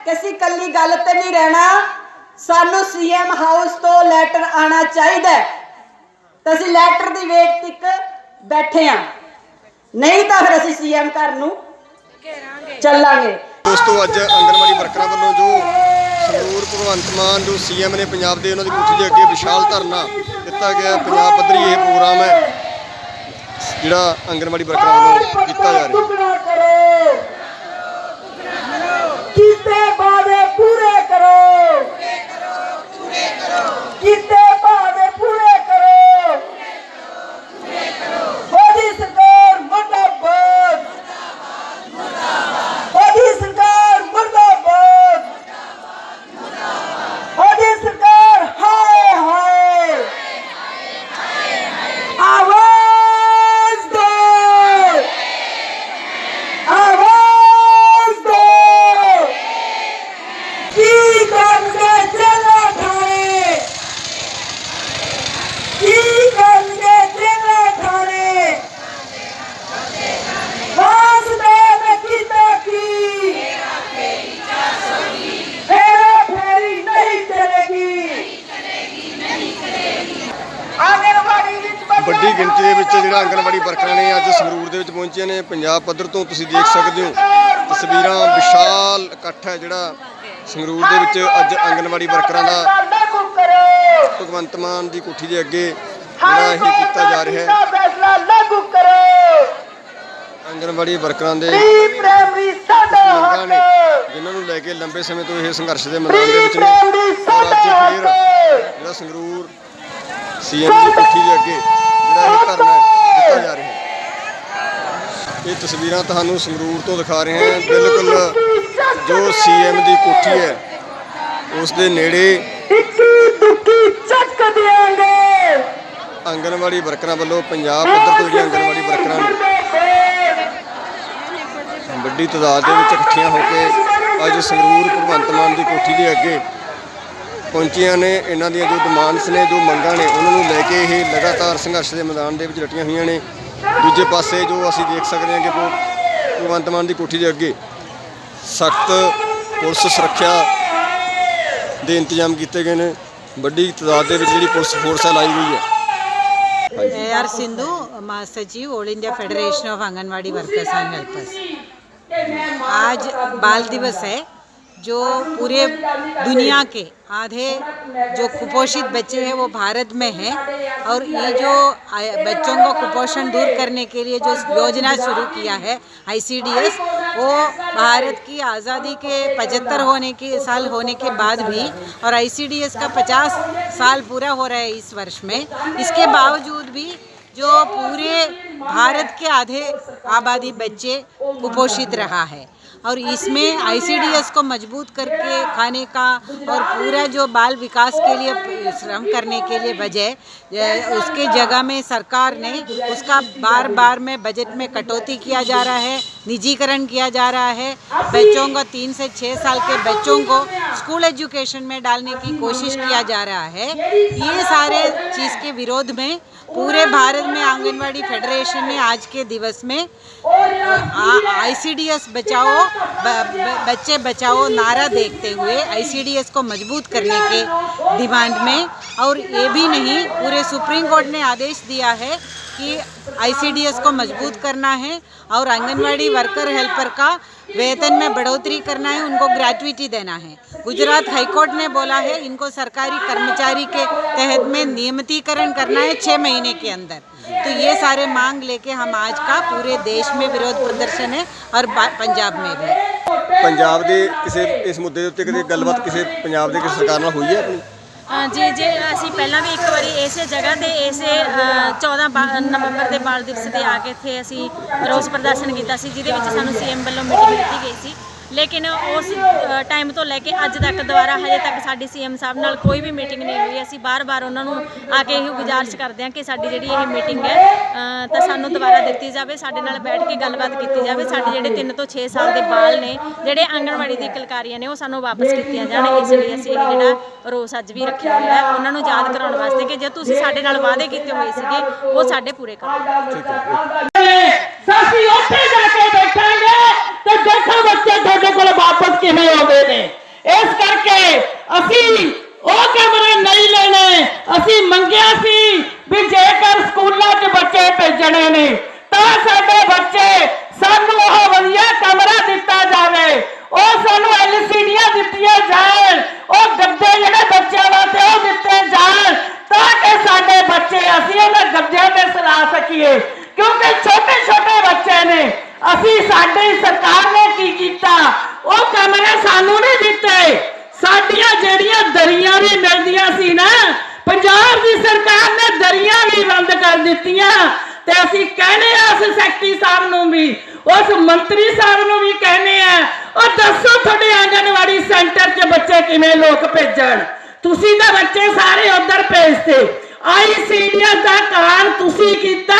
ਕਿ ਅਸੀਂ ਕੱਲੀ ਗੱਲ ਤੇ ਨਹੀਂ ਰਹਿਣਾ। ਸਾਨੂੰ ਸੀਐਮ ਹਾਊਸ ਤੋਂ ਲੈਟਰ ਆਣਾ ਚਾਹੀਦਾ। ਤਾਂ ਅਸੀਂ ਲੈਟਰ ਦੀ ਵੇਟ ਤੱਕ ਬੈਠੇ ਆ ਨਹੀਂ ਤਾਂ ਫਿਰ ਅਸੀਂ ਸੀਐਮ ਘਰ ਨੂੰ ਚੱਲਾਂਗੇ। ਦੋਸਤੋ ਅੱਜ ਆਂਗਣਵਾੜੀ ਵਰਕਰਾਂ ਵੱਲੋਂ ਜੋ ਸੰਗਰੂਰ ਭਗਵੰਤ ਮਾਨ ਜੋ ਸੀਐਮ ਨੇ ਪੰਜਾਬ ਦੇ ਉਹਨਾਂ ਦੀ ਕੋਠੀ ਦੇ ਅੱਗੇ ਵਿਸ਼ਾਲ ਧਰਨਾ ਦਿੱਤਾ ਗਿਆ। ਪੰਜਾਬ ਪੱਧਰੀ ਇਹ ਪ੍ਰੋਗਰਾਮ ਹੈ ਜਿਹੜਾ ਆਂਗਣਵਾੜੀ ਵਰਕਰਾਂ ਵੱਲੋਂ ਕੀਤਾ ਜਾ ਰਿਹਾ ਹੈ। ਕੀਤੇ ਵਾਅਦੇ ਪੂਰੇ ਕਰੋ ਕੀਤੇ ਵਾਅਦੇ ਪੂਰੇ ਕਰੋ ਮੋਦੀ ਸਰਕਾਰ ਮੁਰਦਾਬਾਦ ਮੋਦੀ ਸਰਕਾਰ ਮੁਰਦਾਬਾਦ ਮੋਦੀ ਸਰਕਾਰ ਹਾਏ ਹਾਏ ਆਵਾਜ਼ ਦੋ ਆਵਾਜ਼ ਦੋ ਕੀ ਕਰਨਗੇ ਜੇਲਾ ਠਾਣੇ ਕੀ ਕਰਨਗੇ ਜੇਲਾ ਠਾਣੇ ਵਾਸਦੇ ਨੇ ਕੀਤਾ ਕੀ ਫੇਰਾ ਫੇਰੀ ਨਹੀਂ ਚਲੇਗੀ ਆਂਗਣਵਾੜੀ ਵਿੱਚ ਬੱਚਿਆਂ ਵੱਡੀ ਗਿਣਤੀ ਦੇ ਵਿੱਚ ਜਿਹੜਾ ਆਂਗਣਵਾੜੀ ਵਰਕਰਾਂ ਨੇ ਅੱਜ ਸੰਗਰੂਰ ਦੇ ਵਿੱਚ ਪਹੁੰਚੇ ਨੇ। ਪੰਜਾਬ ਪੱਧਰ ਤੋਂ ਤੁਸੀਂ ਦੇਖ ਸਕਦੇ ਹੋ ਤਸਵੀਰਾਂ ਵਿਸ਼ਾਲ ਇਕੱਠ ਹੈ ਜਿਹੜਾ ਸੰਗਰੂਰ ਦੇ ਵਿੱਚ ਅੱਜ ਆਂਗਣਵਾੜੀ ਵਰਕਰਾਂ ਦਾ ਭਗਵੰਤ ਮਾਨ ਦੀ ਕੋਠੀ ਦੇ ਅੱਗੇ ਜਿਹੜਾ ਇਹ ਕੀਤਾ ਜਾ ਰਿਹਾ ਹੈ। ਫੈਸਲਾ ਲਾਗੂ ਕਰੋ ਆਂਗਣਵਾੜੀ ਵਰਕਰਾਂ ਦੇ ਪ੍ਰੀ ਪ੍ਰਾਇਮਰੀ ਸਾਡਾ ਮੰਗਾਂ ਨੇ ਹੱਕ ਜਿਨ੍ਹਾਂ ਨੂੰ ਲੈ ਕੇ ਲੰਬੇ ਸਮੇਂ ਤੋਂ ਇਹ ਸੰਘਰਸ਼ ਦੇ ਮੈਦਾਨ ਦੇ ਵਿੱਚ ਨੇ। ਔਰ ਅੱਜ ਫੇਰ ਜਿਹੜਾ ਸੰਗਰੂਰ ਸੀਐਮ ਦੀ ਕੋਠੀ ਦੇ ਅੱਗੇ ਜਿਹੜਾ ਇਹ ਧਰਨਾ ਦਿੱਤਾ ਜਾ ਰਿਹਾ ਹੈ। ਇਹ ਤਸਵੀਰਾਂ ਤੁਹਾਨੂੰ ਸੰਗਰੂਰ ਤੋਂ ਦਿਖਾ ਰਹੇ ਹਾਂ। ਬਿਲਕੁਲ ਜੋ ਸੀਐਮ ਦੀ ਕੋਠੀ ਹੈ ਉਸ ਦੇ ਨੇੜੇ ਚੱਕ ਦਿਆਂਗੇ। ਆਂਗਣਵਾੜੀ ਵਰਕਰਾਂ ਵੱਲੋਂ ਪੰਜਾਬ ਪੱਧਰ ਤੋਂ ਜਿਹੜੀਆਂ ਆਂਗਣਵਾੜੀ ਵਰਕਰਾਂ ਨੇ ਵੱਡੀ ਤਾਦਾਦ ਦੇ ਵਿੱਚ ਇਕੱਠੀਆਂ ਹੋ ਕੇ ਅੱਜ ਸੰਗਰੂਰ ਭਗਵੰਤ ਮਾਨ ਦੀ ਕੋਠੀ ਦੇ ਅੱਗੇ ਪਹੁੰਚੀਆਂ ਨੇ। ਇਹਨਾਂ ਦੀਆਂ ਜੋ ਡਿਮਾਂਡਸ ਨੇ ਜੋ ਮੰਗਾਂ ਨੇ ਉਹਨਾਂ ਨੂੰ ਲੈ ਕੇ ਇਹ ਲਗਾਤਾਰ ਸੰਘਰਸ਼ ਦੇ ਮੈਦਾਨ ਦੇ ਵਿੱਚ ਡਟੀਆਂ ਹੋਈਆਂ ਨੇ। ਦੂਜੇ ਪਾਸੇ ਜੋ ਅਸੀਂ ਦੇਖ ਸਕਦੇ ਹਾਂ ਕਿ ਭਗ- ਭਗਵੰਤ ਮਾਨ ਦੀ ਕੋਠੀ ਦੇ ਅੱਗੇ ਸਖਤ ਪੁਲਿਸ ਸੁਰੱਖਿਆ ਦੇ ਇੰਤਜ਼ਾਮ ਕੀਤੇ ਗਏ ਨੇ ਵੱਡੀ ਤਾਦਾਦ ਦੇ ਵਿੱਚ ਜਿਹੜੀ ਪੁਲਿਸ ਫੋਰਸ ਹੈ ਲਾਈ ਗਈ ਹੈ ए आर सिंधु महासचिव all India federation of anganwadi workers and helpers आज बाल दिवस है जो पूरे दुनिया के आधे जो कुपोषित बच्चे हैं, वो भारत में हैं। और ये जो बच्चों को कुपोषण दूर करने के लिए जो योजना शुरू किया है आईसीडीएस वो भारत की आज़ादी के 75 होने के साल होने के बाद भी और आईसीडीएस का 50 साल पूरा हो रहा है इस वर्ष में। इसके बावजूद भी जो पूरे भारत के आधे आबादी बच्चे कुपोषित रहा है। और इसमें आईसीडीएस को मज़बूत करके खाने का और पूरा जो बाल विकास के लिए श्रम करने के लिए अ, उसके जगह में सरकार ने उसका बार बार में बजट में कटौती किया जा रहा है निजीकरण किया जा रहा है। बच्चों को तीन से छः साल के बच्चों को स्कूल एजुकेशन में डालने की कोशिश किया जा रहा है। ये सारे चीज़ के विरोध में पूरे भारत में आंगनवाड़ी फेडरेशन ने आज के दिवस में आईसीडीएस बचाओ, ब- ब- बच्चे बचाओ नारा देखते हुए आईसीडीएस को मज़बूत करने के डिमांड में, और ये भी नहीं, पूरे सुप्रीम कोर्ट ने आदेश दिया है कि आईसीडीएस को मजबूत करना है और आंगनवाड़ी वर्कर हेल्पर का वेतन में बढ़ोतरी करना है उनको ग्रेजुइटी देना है गुजरात हाईकोर्ट ने बोला है इनको सरकारी कर्मचारी के तहत में नियमितीकरण करना है छः महीने के अंदर तो ये सारे मांग लेके हम आज का पूरे देश में विरोध प्रदर्शन है और बा- पंजाब में भी ਪੰਜਾਬ ਦੇ ਕਿਸੇ ਇਸ ਮੁੱਦੇ ਦੇ ਉੱਤੇ ਕਦੇ ਗੱਲਬਾਤ ਕਿਸੇ ਪੰਜਾਬ ਦੇ ਕਿਸੇ ਸਰਕਾਰ ਨਾਲ ਹੋਈ ਹੈ ਆਪਣੀ ਅ, ਜੀ ਜੇ ਅਸੀਂ ਪਹਿਲਾਂ ਵੀ ਇੱਕ ਵਾਰੀ ਇਸੇ ਜਗ੍ਹਾ ਤੇ ਇਸੇ ਅ, 14 ਨਵੰਬਰ ਦੇ ਬਾਲ ਦਿਵਸ ਤੇ ਆ ਕੇ ਇੱਥੇ ਅਸੀਂ ਰੋਸ ਪ੍ਰਦਰਸ਼ਨ ਕੀਤਾ ਸੀ ਜਿਹਦੇ ਵਿੱਚ ਸਾਨੂੰ ਸੀਐਮ ਵੱਲੋਂ ਮੀਟਿੰਗ ਦਿੱਤੀ ਗਈ ਸੀ। ਲੇਕਿਨ ਉਸ ਟਾਈਮ ਤੋਂ ਲੈ ਕੇ ਅੱਜ ਤੱਕ ਦੁਬਾਰਾ ਹਜੇ ਤੱਕ ਸਾਡੀ ਸੀਐਮ ਸਾਹਿਬ ਨਾਲ ਕੋਈ ਵੀ ਮੀਟਿੰਗ ਨਹੀਂ ਹੋਈ। ਅਸੀਂ ਬਾਰ-ਬਾਰ ਉਹਨਾਂ ਨੂੰ ਆ ਕੇ ਇਹ ਗੁਜ਼ਾਰਿਸ਼ ਕਰਦੇ ਹਾਂ ਕਿ ਸਾਡੀ ਜਿਹੜੀ ਇਹ ਮੀਟਿੰਗ ਹੈ ਤਾਂ ਸਾਨੂੰ ਦੁਬਾਰਾ ਦਿੱਤੀ ਜਾਵੇ ਸਾਡੇ ਨਾਲ ਬੈਠ ਕੇ ਗੱਲਬਾਤ ਕੀਤੀ ਜਾਵੇ। ਸਾਡੇ ਜਿਹੜੇ 3 ਤੋਂ 6 ਸਾਲ ਦੇ ਬਾਲ ਨੇ ਜਿਹੜੇ ਆਂਗਣਵਾੜੀ ਦੀ ਕਲਕਾਰੀਆਂ ਨੇ ਉਹ ਸਾਨੂੰ ਵਾਪਸ ਕੀਤੀਆਂ ਜਾਣ। ਇਸ ਲਈ ਅਸੀਂ ਇਹ ਜਿਹੜਾ ਰੋਸ ਅੱਜ ਵੀ ਰੱਖਿਆ ਹੋਇਆ ਹੈ ਉਹਨਾਂ ਨੂੰ ਯਾਦ ਕਰਾਉਣ ਵਾਸਤੇ ਕਿ ਜੇ ਤੁਸੀਂ ਸਾਡੇ ਨਾਲ ਵਾਅਦੇ ਕੀਤੇ ਹੋਏ ਸੀਗੇ ਉਹ ਸਾਡੇ ਪੂਰੇ ਕਰੋ। ਅਸੀਂ ਉੱਥੇ ਜਾ ਕੇ ਬੈਠਾਂਗੇ। ਤੇ ਬੱਚੇ ਤੁਹਾਡੇ ਕੋਲ ਵਾਪਸ ਕਿਵੇਂ ਆਉਂਦੇ ਨੇ? ਇਸ ਕਰਕੇ ਅਸੀਂ ਉਹ ਕਮਰੇ ਨਹੀਂ ਲੈਣੇ। ਅਸੀਂ ਮੰਗਿਆ ਸੀ ਵੀ ਜੇਕਰ ਸਕੂਲਾਂ 'ਚ ਬੱਚੇ ਭੇਜਣੇ ਨੇ, ਤਾਂ ਸਾਡੇ ਬੱਚੇ ਸਾਨੂੰ ਉਹ ਵਧੀਆ ਕਮਰਾ ਦਿੱਤਾ ਜਾਵੇ। ਉਹ ਸਾਨੂੰ ਐਲਸੀਡੀਆਂ ਦਿੱਤੀਆਂ ਜਾਣ। ਉਹ ਗੱਦੇ ਜਿਹੜੇ ਬੱਚਿਆਂ ਵਾਸਤੇ ਉਹ ਦਿੱਤੇ ਜਾਣ, ਤਾਂ ਕਿ ਸਾਡੇ ਬੱਚੇ ਅਸੀਂ ਉਹਨਾਂ ਗੱਦਿਆਂ ਤੇ ਸਲਾ ਸਕੀਏ। ਕਿਉਂਕਿ ਅਸੀਂ ਸਾਡੀ ਸਰਕਾਰ ਨੇ ਕੀ ਕੀਤਾ? ਉਹ ਕਮਰੇ ਸਾਨੂੰ ਨਹੀਂ ਦਿੱਤੇ। ਸਾਡੀਆਂ ਜਿਹੜੀਆਂ ਦਰੀਆਂ ਵੀ ਮਿਲਦੀਆਂ ਸੀ ਨਾ, ਪੰਜਾਬ ਦੀ ਸਰਕਾਰ ਨੇ ਦਰੀਆਂ ਵੀ ਬੰਦ ਕਰ ਦਿੱਤੀਆਂ। ਤੇ ਅਸੀਂ ਕਹਿੰਦੇ ਆ ਉਸ ਸੈਕਟਰੀ ਸਾਹਿਬ ਨੂੰ ਵੀ, ਉਸ ਮੰਤਰੀ ਸਾਹਿਬ ਨੂੰ ਵੀ ਕਹਿੰਦੇ ਆ ਉਹ ਦੱਸੋ ਤੁਹਾਡੇ ਆਂਗਨਵਾੜੀ ਸੈਂਟਰ 'ਚ ਬੱਚੇ ਕਿਵੇਂ ਲੋਕ ਭੇਜਣ? ਤੁਸੀਂ ਤਾਂ ਬੱਚੇ ਸਾਰੇ ਉਧਰ ਭੇਜਤੇ। ਆਈਸੀਡੀਐਸ ਦਾ ਕਾਰਨ ਤੁਸੀਂ ਕੀਤਾ।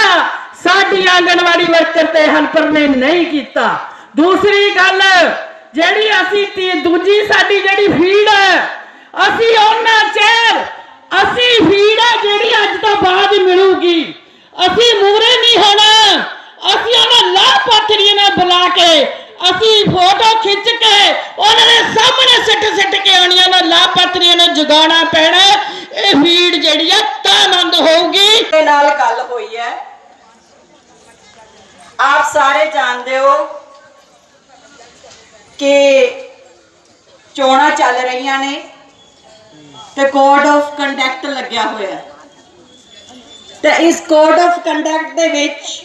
ਸਾਡੀ ਆਂਗਨਵਾੜੀ ਵਰਕਰ ਤੇ ਹੈਲਪਰ ਨੇ ਨਹੀਂ ਕੀਤਾ। ਦੂਸਰੀ ਗੱਲ, ਜਿਹੜੀ ਅਸੀਂ ਤੀ- ਦੂਜੀ ਸਾਡੀ ਜਿਹੜੀ ਫੀਡ ਹੈ, ਅਸੀਂ ਉਹਨਾਂ ਚਿਰ, ਅਸੀਂ ਫੀਡ ਹੈ ਜਿਹੜੀ ਅੱਜ ਤੋਂ ਬਾਅਦ ਮਿਲੂਗੀ। ਅਸੀਂ ਮੂਰੇ ਨਹੀਂ ਹੋਣਾ। ਅਸੀਂ ਉਹਨਾਂ ਲਾਭਪਾਤਰੀਆਂ ਨਾਲ ਬੁਲਾ ਕੇ, ਅਸੀਂ ਫੋਟੋ ਖਿੱਚ ਕੇ, ਉਹਨਾਂ ਦੇ ਸਾਹਮਣੇ ਸਿੱਟ ਸਿੱਟ ਕੇ ਆਉਣੀਆਂ ਨੂੰ ਲਾਭਪਾਤਰੀਆਂ ਨੂੰ ਜਗਾਉਣਾ ਪੈਣਾ। ਇਹ ਫੀਡ ਜਿਹੜੀ ਆ ਤਾਂ ਆਨੰਦ ਹੋਊਗੀ। ਦੇ ਨਾਲ ਗੱਲ ਹੋਈ ਹੈ। ਸਾਰੇ ਜਾਣਦੇ ਹੋ ਕਿ ਚੋਣਾਂ ਚੱਲ ਰਹੀਆਂ ਨੇ ਤੇ ਕੋਡ ਆਫ ਕੰਡਕਟ ਲੱਗਿਆ ਹੋਇਆ ਹੈ। ਤੇ ਇਸ ਕੋਡ ਆਫ ਕੰਡਕਟ ਦੇ ਵਿੱਚ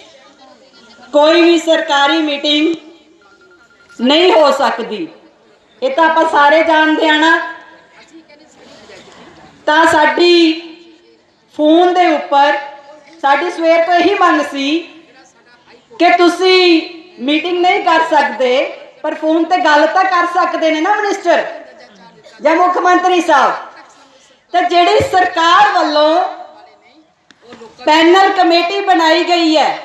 ਕੋਈ ਵੀ ਸਰਕਾਰੀ ਮੀਟਿੰਗ ਨਹੀਂ ਹੋ ਸਕਦੀ। ਇਹ ਤਾਂ ਆਪਾਂ ਸਾਰੇ ਜਾਣਦੇ ਆ ਨਾ। ਤਾਂ ਸਾਡੀ ਫੋਨ ਦੇ ਉੱਪਰ ਸਾਡੀ ਸਵੇਰ ਤੋਂ ਇਹੀ ਮੰਗ ਸੀ ਕਿ ਤੁਸੀਂ ਮੀਟਿੰਗ ਨਹੀਂ ਕਰ ਸਕਦੇ, ਪਰ ਫੋਨ ਤੇ ਗੱਲ ਤਾਂ ਕਰ ਸਕਦੇ ਨੇ ਨਾ ਮਿਨਿਸਟਰ ਜਾਂ ਮੁੱਖ ਮੰਤਰੀ ਸਾਹਿਬ। ਤੇ ਜਿਹੜੀ ਸਰਕਾਰ ਵੱਲੋਂ ਪੈਨਲ ਕਮੇਟੀ ਬਣਾਈ ਗਈ ਹੈ,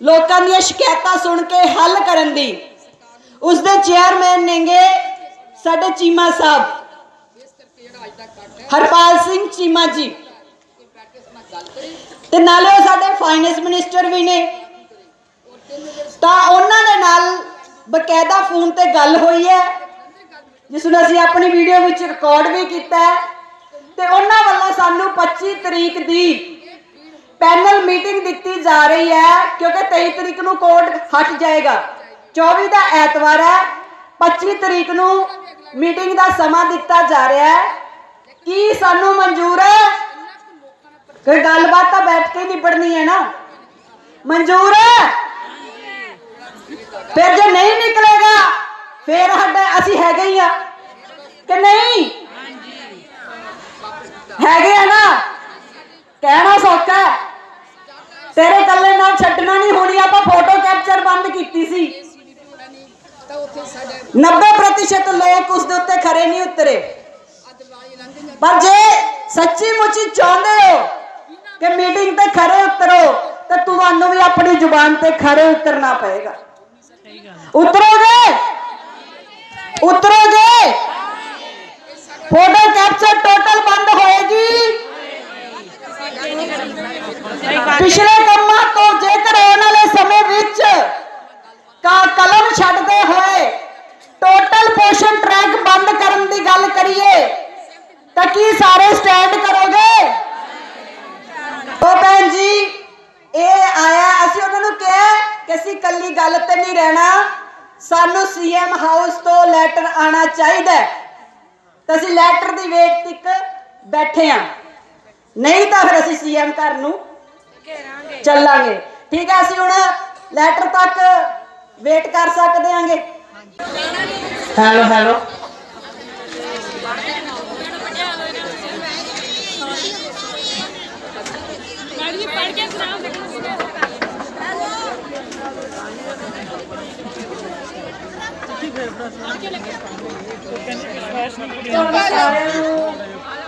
ਲੋਕਾਂ ਦੀਆਂ ਸ਼ਿਕਾਇਤਾਂ ਸੁਣ ਕੇ ਹੱਲ ਕਰਨ ਦੀ ਉਸ ਦੇ ਚੇਅਰਮੈਨ ਨੇਗੇ ਸਾਡੇ ਚੀਮਾ ਸਾਹਿਬ। ਹਰਪਾਲ ਸਿੰਘ ਚੀਮਾ ਜੀ। ਤੇ ਨਾਲੇ ਉਹ ਸਾਡੇ ਫਾਈਨੈਂਸ ਮਿਨਿਸਟਰ ਵੀ ਨੇ। ਤਾਂ ਉਹਨਾਂ ਦੇ ਨਾਲ ਬਕਾਇਦਾ ਫੋਨ ਤੇ ਗੱਲ ਹੋਈ ਹੈ, ਜਿਸ ਨੂੰ ਅਸੀਂ ਆਪਣੀ ਵੀਡੀਓ ਵਿੱਚ ਰਿਕਾਰਡ ਵੀ ਕੀਤਾ ਹੈ ਤੇ ਉਹਨਾਂ ਵੱਲੋਂ ਸਾਨੂੰ 25 ਤਰੀਕ ਦੀ ਪੈਨਲ ਮੀਟਿੰਗ ਦਿੱਤੀ ਜਾ ਰਹੀ ਹੈ, ਕਿਉਂਕਿ 23 ਤਰੀਕ ਨੂੰ ਕੋਰਟ ਹਟ ਜਾਏਗਾ। 24 ਦਾ ਐਤਵਾਰ ਹੈ 25 ਤਰੀਕ ਨੂੰ ਮੀਟਿੰਗ ਦਾ ਸਮਾਂ ਦਿੱਤਾ ਜਾ ਰਿਹਾ ਹੈ। ਕੀ ਸਾਨੂੰ ਮਨਜ਼ੂਰ ਹੈ? ਕੋਈ ਗੱਲਬਾਤ ਤਾਂ ਬੈਠ ਕੇ ਨਿਬੜਨੀ ਹੈ ਨਾ। ਮਨਜ਼ੂਰ ਹੈ? ਫਿਰ ਜੇ ਨਹੀਂ ਨਿਕਲੇਗਾ, ਫਿਰ ਸਾਡਾ ਅਸੀਂ ਹੈਗੇ ਹੀ ਆ। ਕਿ ਨਹੀਂ? ਹੈਗੇ ਆ ਨਾ। ਕਹਿਣਾ ਸੌਖਾ ਤੇਰੇ ਕੱਲੇ ਨਾਲ ਛੱਡਣਾ ਨਹੀਂ ਹੋਣੀ, ਆਪਾਂ ਫੋਟੋ ਕੈਪਚਰ ਬੰਦ ਕੀਤੀ ਸੀ। 90% ਲੋਕ ਉਸ ਦੇ ਉੱਤੇ ਖਰੇ ਨਹੀਂ ਉਤਰੇ। ਪਰ ਜੇ ਸੱਚੀ ਮੁੱਚੀ ਚਾਹੁੰਦੇ ਹੋ ਕਿ ਮੀਟਿੰਗ ਤੇ ਖਰੇ ਉਤਰੋ, ਤਾਂ ਤੁਹਾਨੂੰ ਵੀ ਆਪਣੀ ਜ਼ੁਬਾਨ ਤੇ ਖਰੇ ਉਤਰਨਾ ਪਏਗਾ। ਉਤਰੋਗੇ? ਉਤਰੋਗੇ? ਫੋਟੋ ਕੈਪਚਰ ਟੋਟਲ ਬੰਦ ਹੋਏਗੀ। ਪਿਛਲੇ ਕੰਮਾਂ ਤੋਂ ਜੇਕਰ ਆਉਣ ਵਾਲੇ ਸਮੇਂ ਵਿੱਚ ਕਾ ਕਲਮ ਛੱਡਦੇ ਹੋਏ ਟੋਟਲ ਪੋਸ਼ਨ ਟਰੈਕ ਬੰਦ ਕਰਨ ਦੀ ਗੱਲ ਕਰੀਏ ਤਾਂ ਕੀ ਸਾਰੇ ਸਟੈਂਡ ਕਰੋਗੇ ਉਹ ਭੈਣ ਜੀ ਇਹ ਆਇਆ ਅਸੀਂ ਉਹਨਾਂ ਨੂੰ ਕਿਹਾ ਕਿ ਅਸੀਂ ਕੱਲੀ ਗੱਲ ਤੇ ਨਹੀਂ ਰਹਿਣਾ ਸਾਨੂੰ ਸੀਐਮ ਹਾਊਸ ਤੋਂ ਲੈਟਰ ਆਣਾ ਚਾਹੀਦਾ ਹੈ। ਤਾਂ ਅਸੀਂ ਲੈਟਰ ਦੀ ਵੇਟ ਤੱਕ ਬੈਠੇ ਆ। ਨਹੀਂ ਤਾਂ ਫਿਰ ਅਸੀਂ ਸੀਐਮ ਘਰ ਨੂੰ ਚੱਲਾਂਗੇ। ਠੀਕ ਹੈ ਅਸੀਂ ਹੁਣ ਲੈਟਰ ਤੱਕ ਵੇਟ ਕਰ ਸਕਦੇ ਆਂਗੇ। ਹੈਲੋ ਹੈਲੋ ਤੁਹਾਨੂੰ ਸਾਰਿਆਂ ਨੂੰ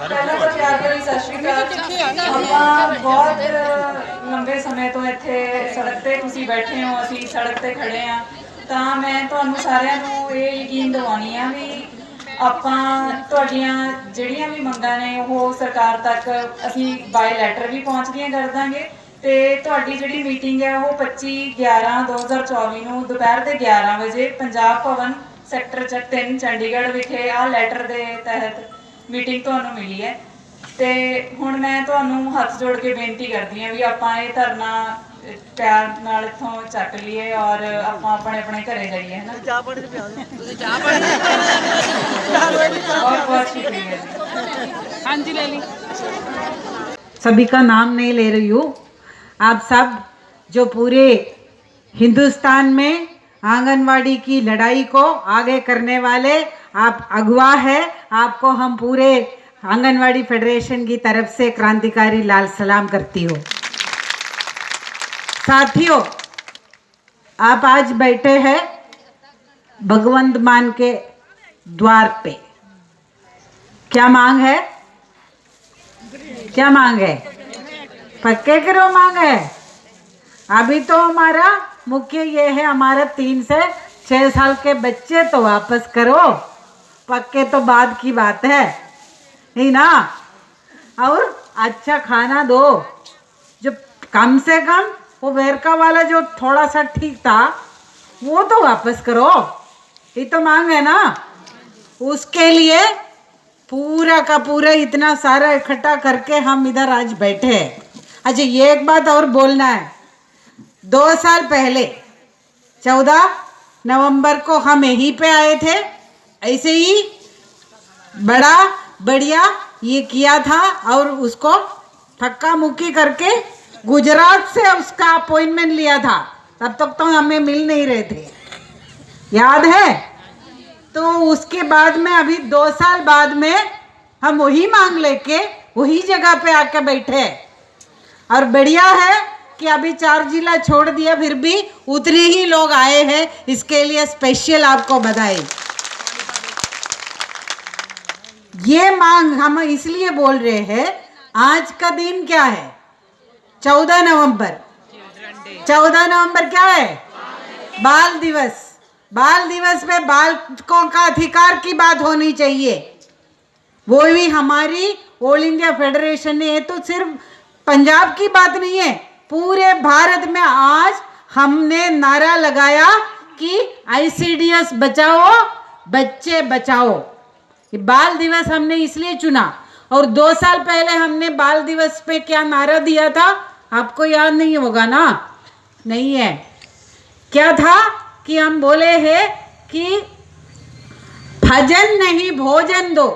ਪਹਿਲਾਂ ਤਾਂ ਪਿਆਰ ਭਰੀ ਸਤਿ ਸ਼੍ਰੀ ਅਕਾਲ। ਆਪਾਂ ਬਹੁਤ ਲੰਬੇ ਸਮੇਂ ਤੋਂ ਇੱਥੇ ਸੜਕ ਤੇ ਤੁਸੀਂ ਬੈਠੇ ਹੋ ਅਸੀਂ ਸੜਕ ਤੇ ਖੜੇ ਆ ਤਾਂ ਮੈਂ ਤੁਹਾਨੂੰ ਸਾਰਿਆਂ ਨੂੰ ਇਹ ਯਕੀਨ ਦਿਵਾਉਣੀ ਆ ਵੀ ਆਪਾਂ ਤੁਹਾਡੀਆਂ ਜਿਹੜੀਆਂ ਵੀ ਮੰਗਾਂ ਨੇ ਉਹ ਸਰਕਾਰ ਤੱਕ ਅਸੀਂ ਬਾਈ ਲੈਟਰ ਵੀ ਪਹੁੰਚਦੀਆਂ ਕਰ ਦਾਂਗੇ ਤੇ ਤੁਹਾਡੀ ਜਿਹੜੀ ਮੀਟਿੰਗ ਹੈ ਉਹ 25 11 2024 ਨੂੰ ਦੁਪਹਿਰ ਦੇ 11 ਵਜੇ ਪੰਜਾਬ ਭਵਨ ਸੈਕਟਰ 3 ਚੰਡੀਗੜ੍ਹ ਵਿਖੇ ਆ ਲੈਟਰ ਦੇ ਤਹਿਤ ਮੀਟਿੰਗ ਤੁਹਾਨੂੰ ਮਿਲੀ ਹੈ ਤੇ ਹੁਣ ਮੈਂ ਤੁਹਾਨੂੰ ਹੱਥ ਜੋੜ ਕੇ ਬੇਨਤੀ ਕਰਦੀ ਹਾਂ ਵੀ ਆਪਾਂ ਇਹ ਧਰਨਾ ਅਹ, ਪਿਆਰ ਨਾਲ ਇੱਥੋਂ ਚੱਕ ਲਈਏ ਔਰ ਆਪਾਂ ਆਪਣੇ ਆਪਣੇ ਘਰੇ ਜਾਈਏ ਹੈ ਨਾ ਚਾਹ ਪਾਣੀ ਤੇ ਪਿਆ ਤੁਸੀਂ ਚਾਹ ਪਾਣੀ ਬਹੁਤ ਬਹੁਤ ਸ਼ੁਕਰੀਆ ਜੀ सभी का नाम नहीं ले रही हूँ आप सब जो पूरे हिंदुस्तान में आंगनवाड़ी की लड़ाई को आगे करने वाले, आप अगवा है। आपको हम पूरे आंगनवाड़ी फेडरेशन की तरफ़ से क्रांतिकारी लाल सलाम करती हो। साथियों, आप आज बैठे हैं भगवंत मान के द्वार पे। क्या मांग है? क्या मांग है? पक्के करो मांग। है अभी तो हमारा मुख्य ये है, हमारा तीन से छह साल के बच्चे तो वापस करो। पक्के तो बाद की बात है। ही ना? और अच्छा खाना दो। जो कम से कम वो वेरका वाला जो थोड़ा सा ठीक था, वो तो वापस करो। ये तो मांग है ना? उसके लिए पूरा का पूरा इतना सारा इकट्ठा करके हम इधर आज बैठे हैं। अच्छा ये एक बात और बोलना है। दो साल पहले, चौदह नवंबर को हम यहीं पे आए थे। ऐसे ही बड़ा, बढ़िया ये किया था और उसको थक्का मुक्की करके गुजरात से उसका अपॉइंटमेंट लिया था। तब तक तो हमें मिल नहीं रहे थे। याद है? तो उसके बाद में, अभी दो साल बाद में, हम वही मांग लेके, वही जगह पे आके बैठे। और बढ़िया है कि अभी चार जिला छोड़ दिया, फिर भी उतने ही लोग आए हैं। इसके लिए स्पेशल आपको बधाई। ये मांग हम इसलिए बोल रहे हैं, आज का दिन क्या है? चौदह नवंबर। चौदह नवंबर क्या है? बाल दिवस। बाल दिवस में बालकों का अधिकार की बात होनी चाहिए। वो भी हमारी ऑल इंडिया फेडरेशन ने तो सिर्फ़ पंजाब की बात नहीं है। पूरे भारत में आज हमने नारा लगाया कि आईसीडीएस बचाओ, बच्चे बचाओ। बाल दिवस हमने इसलिए चुना और दो साल पहले हमने बाल दिवस पे क्या नारा दिया था, आपको याद नहीं होगा ना? नहीं है। क्या था कि हम बोले हैं कि भजन नहीं, भोजन दो।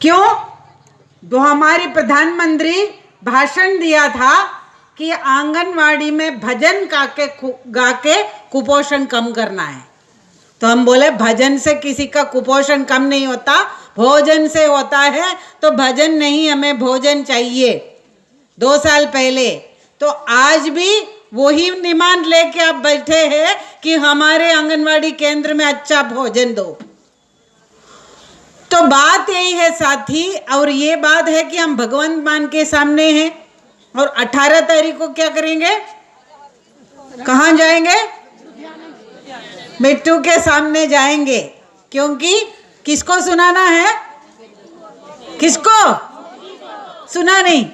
क्यों? तो हमारे प्रधानमंत्री भाषण दिया था कि आंगनवाड़ी में भजन गा के गा के कुपोषण कम करना है। तो हम बोले, भजन से किसी का कुपोषण कम नहीं होता, भोजन से होता है तो भजन नहीं हमें भोजन चाहिए। दो साल पहले। तो आज भी वही डिमांड लेके आप बैठे हैं कि हमारे आंगनवाड़ी केंद्र में अच्छा भोजन दो। तो बात यही है साथी, और ये बात है कि हम भगवंत मान के सामने हैं। और 18 तारीख को क्या करेंगे? कहाँ जाएँगे? बिट्टू के सामने जाएँगे। क्योंकि किसको सुनाना है? किसको? सुना नहीं।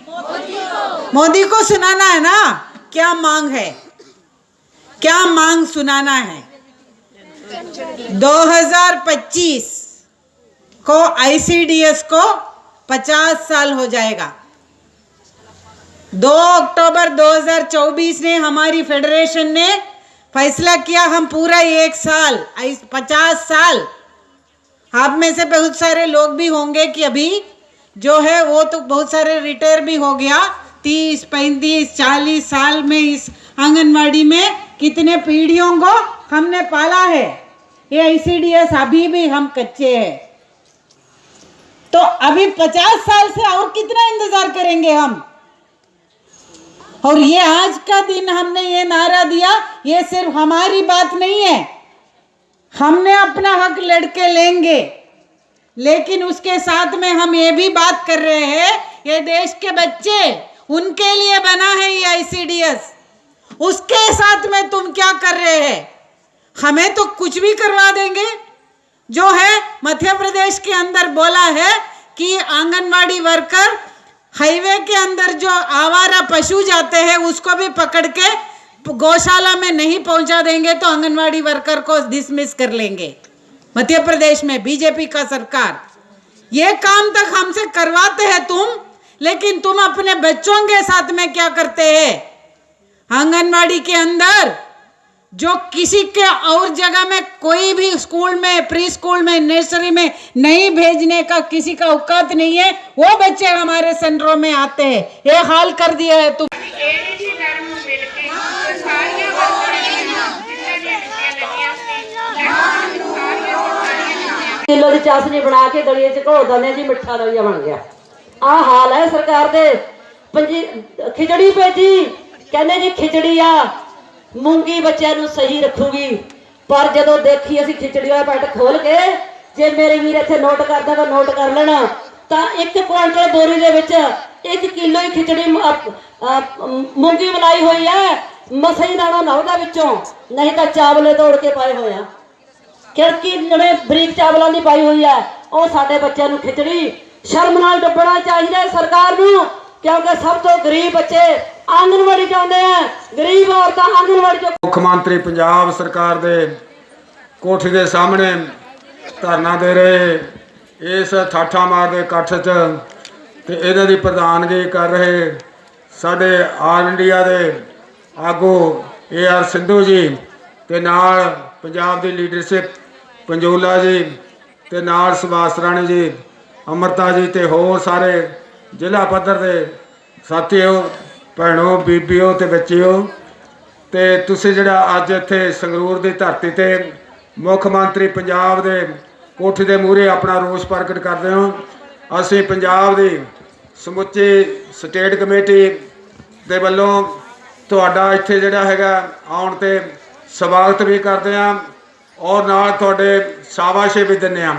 मोदी को सुनाना है ना? क्या मांग है? क्या मांग सुनाना है? 2025 को आईसीडीएस को 50 साल हो जाएगा। 2 अक्टूबर 2024 ने हमारी फेडरेशन ने फैसला किया, हम पूरा एक साल पचास साल। आप में से बहुत सारे लोग भी होंगे कि अभी जो है, वो तो बहुत सारे रिटायर भी हो गया। तीस, पैंतीस, चालीस साल में इस आंगनवाड़ी में कितने पीढ़ियों को हमने पाला है। ये आईसीडीएस अभी भी हम कच्चे हैं। तो अभी पचास साल से और कितना इंतज़ार करेंगे हम? और ये आज का दिन हमने ये नारा दिया, ये सिर्फ़ हमारी बात नहीं है। हमने अपना हक लड़के लेंगे। लेकिन उसके साथ में हम ये भी बात कर रहे हैं, ये देश के बच्चे, उनके लिए बना है ये आईसीडीएस उसके साथ में तुम क्या कर रहे हैं? हमें तो कुछ भी करवा देंगे। जो है मध्य प्रदेश के अंदर बोला है कि आंगनवाड़ी वर्कर हाईवे के अंदर जो आवारा पशु जाते हैं, उसको भी पकड़ के गौशाला में नहीं पहुँचा देंगे तो आंगनवाड़ी वर्कर को डिसमिस कर लेंगे। मध्य प्रदेश में बीजेपी का सरकार। ये काम तक हमसे करवाते हैं तुम, लेकिन तुम अपने बच्चों के साथ में क्या करते हैं? आंगनवाड़ी के अंदर जो किसी के और जगह में कोई भी स्कूल में प्री स्कूल में नर्सरी में नहीं भेजने का किसी का औकात नहीं है वो बच्चे हमारे सेंटरों में आते हैं ये हाल कर दिया है तुम ਏਡੀਸੀ ਮੈਡਮ ਨੂੰ ਮਿਲ ਕੇ ਤੇ ਸਾਰੀਆਂ ਵਰਕਰਾਂ ਦੀਆਂ ਜਿੰਨੀਆਂ ਦੀਆਂ ਡਿਊਟੀਆਂ ਲੱਗੀਆਂ ਸੀ ਲੈਟਰ ਸਾਰੀਆਂ ਸਾਰੀਆਂ ਦਿੱਤੀਆਂ ਕਿਲੋ ਦੀ ਚਾਸਨੀ ਬਣਾ ਕੇ ਗਲੀਏ ਚ ਘੋਲ ਦਿੰਦੇ ਆ ਜੀ ਮਿੱਠਾ ਦਲੀਆ ਬਣ ਗਿਆ ਆਹ ਹਾਲ ਹੈ ਸਰਕਾਰ ਦੇ ਪੰਜੀ ਖਿਚੜੀ ਭੇਜੀ ਕਹਿੰਦੇ ਜੀ ਖਿਚੜੀ ਆ ਮੂੰਗੀ ਬੱਚਿਆਂ ਨੂੰ ਸਹੀ ਰੱਖੂਗੀ। ਪਰ ਜਦੋਂ ਦੇਖੀ ਅਸੀਂ ਖਿਚੜੀ ਵਾਲਾ ਪੈਟ ਖੋਲ ਕੇ, ਜੇ ਮੇਰੇ ਵੀਰ ਇੱਥੇ ਨੋਟ ਕਰਦਾ ਤਾਂ ਨੋਟ ਕਰ ਲੈਣਾ। ਤਾਂ ਇੱਕ ਕੁਆਂਟਲ ਬੋਰੀ ਦੇ ਵਿੱਚ 1 ਕਿਲੋ ਹੀ ਖਿਚੜੀ ਮੂੰਗੀ ਮਲਾਈ ਹੋਈ ਹੈ। ਮਸਈ ਦਾਣਾ ਲਾਉਦਾ ਵਿੱਚੋਂ। ਨਹੀਂ ਤਾਂ ਚਾਵਲੇ ਤੋੜ ਕੇ ਪਾਏ ਹੋਏ ਆ। ਖਿੜਕੀ ਨਵੇਂ ਬਰੀਕ ਚਾਵਲਾਂ ਦੀ ਪਾਈ ਹੋਈ ਹੈ। ਉਹ ਸਾਡੇ ਬੱਚਿਆਂ ਨੂੰ ਖਿਚੜੀ ਸ਼ਰਮ ਨਾਲ ਡੁੱਬਣਾ ਚਾਹੀਦਾ ਸਰਕਾਰ ਨੂੰ। ਕਿਉਂਕਿ ਸਭ ਤੋਂ ਗਰੀਬ ਬੱਚੇ ਆਂਗਨਵਾੜੀ ਜਾਂਦੇ ਆ। ਗਰੀਬ ਔਰਤਾਂ ਆਂਗਨਵਾੜੀ ਚੋਂ ਮੁੱਖ ਮੰਤਰੀ ਪੰਜਾਬ ਸਰਕਾਰ ਦੇ ਕੋਠੀ ਦੇ ਸਾਹਮਣੇ ਧਰਨਾ ਦੇ ਰਹੇ ਇਸ ਠਾਠਾ ਮਾਰ ਦੇ ਇਕੱਠ 'ਚ ਤੇ ਇਹਨਾਂ ਦੀ ਪ੍ਰਧਾਨਗੀ ਕਰ ਰਹੇ ਸਾਡੇ ਆਲ ਇੰਡੀਆ ਦੇ ਆਗੂ ਏ ਆਰ ਸਿੰਧੂ ਜੀ ਤੇ ਨਾਲ ਪੰਜਾਬ ਦੀ ਲੀਡਰਸ਼ਿਪ ਪੰਜੋਲਾ ਜੀ ਤੇ ਨਾਲ ਸੁਭਾਸ਼ ਰਾਣੀ ਜੀ, ਅਮਰਤਾ ਜੀ ਤੇ ਹੋਰ ਸਾਰੇ ਜ਼ਿਲ੍ਹਾ ਪੱਧਰ ਦੇ ਸਾਥੀਓ ਭੈਣੋ, ਬੀਬੀਓ ਤੇ ਬੱਚਿਓ, ਤੇ ਤੁਸੀਂ ਜਿਹੜਾ ਅੱਜ ਇੱਥੇ ਸੰਗਰੂਰ ਦੀ ਧਰਤੀ ਤੇ ਮੁੱਖ ਮੰਤਰੀ ਪੰਜਾਬ ਦੇ ਕੋਠੀ ਦੇ ਮੂਹਰੇ ਆਪਣਾ ਰੋਸ ਪ੍ਰਗਟ ਕਰਦੇ ਹੋ। ਅਸੀਂ ਪੰਜਾਬ ਦੀ ਸਮੁੱਚੀ ਸਟੇਟ ਕਮੇਟੀ ਦੇ ਵੱਲੋਂ ਤੁਹਾਡਾ ਇੱਥੇ ਜਿਹੜਾ ਹੈਗਾ ਆਉਣ ਤੇ ਸਵਾਗਤ ਵੀ ਕਰਦੇ ਹਾਂ। ਔਰ ਨਾਲ ਤੁਹਾਡੇ ਸ਼ਾਬਾਸ਼ੇ ਵੀ ਦਿੰਦੇ ਹਾਂ।